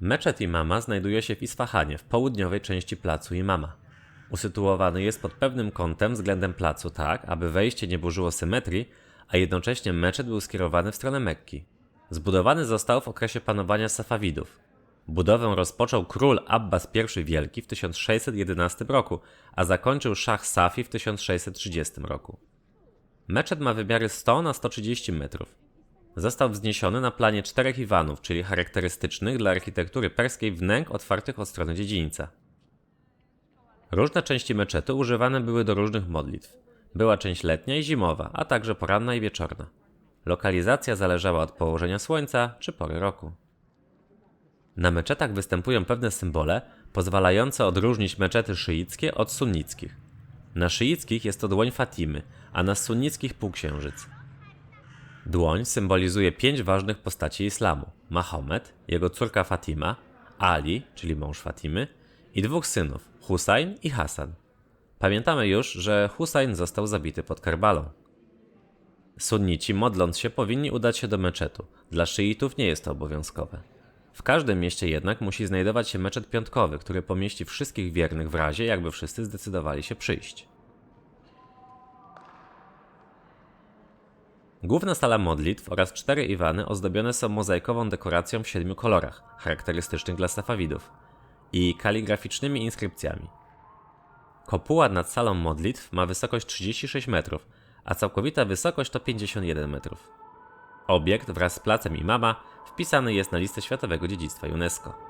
Meczet Imama znajduje się w Isfahanie, w południowej części placu Imama. Usytuowany jest pod pewnym kątem względem placu tak, aby wejście nie burzyło symetrii, a jednocześnie meczet był skierowany w stronę Mekki. Zbudowany został w okresie panowania Safawidów. Budowę rozpoczął król Abbas I Wielki w 1611 roku, a zakończył Szach Safi w 1630 roku. Meczet ma wymiary 100 na 130 metrów. Został wzniesiony na planie czterech Iwanów, czyli charakterystycznych dla architektury perskiej wnęk otwartych od strony dziedzińca. Różne części meczetu używane były do różnych modlitw. Była część letnia i zimowa, a także poranna i wieczorna. Lokalizacja zależała od położenia słońca czy pory roku. Na meczetach występują pewne symbole pozwalające odróżnić meczety szyickie od sunnickich. Na szyickich jest to dłoń Fatimy, a na sunnickich półksiężyc. Dłoń symbolizuje pięć ważnych postaci islamu: Mahomet, jego córka Fatima, Ali, czyli mąż Fatimy, i dwóch synów, Husayn i Hasan. Pamiętamy już, że Husayn został zabity pod Karbalą. Sunnici, modląc się, powinni udać się do meczetu. Dla szyitów nie jest to obowiązkowe. W każdym mieście jednak musi znajdować się meczet piątkowy, który pomieści wszystkich wiernych w razie, jakby wszyscy zdecydowali się przyjść. Główna sala modlitw oraz cztery iwany ozdobione są mozaikową dekoracją w siedmiu kolorach, charakterystycznych dla Safawidów, i kaligraficznymi inskrypcjami. Kopuła nad salą modlitw ma wysokość 36 metrów, a całkowita wysokość to 51 metrów. Obiekt wraz z placem imama wpisany jest na listę Światowego Dziedzictwa UNESCO.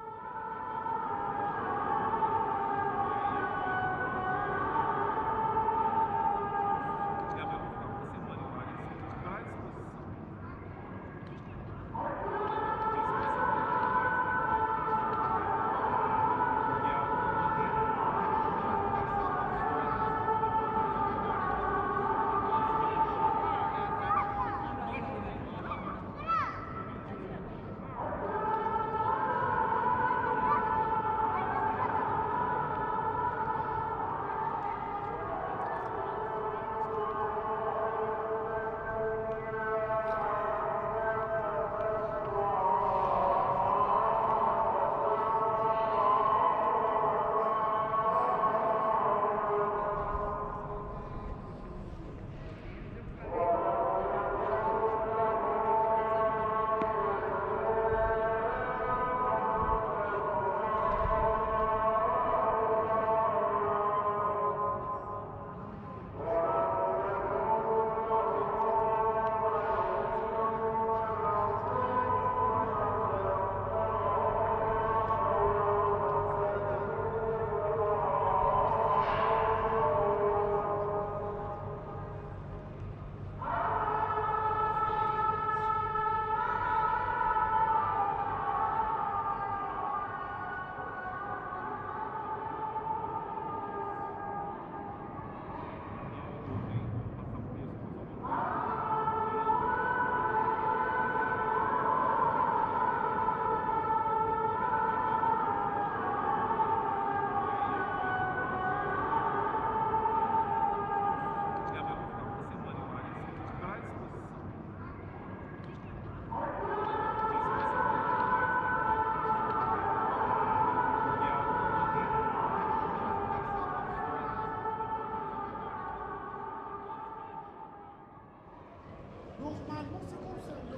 Normal nasıl konser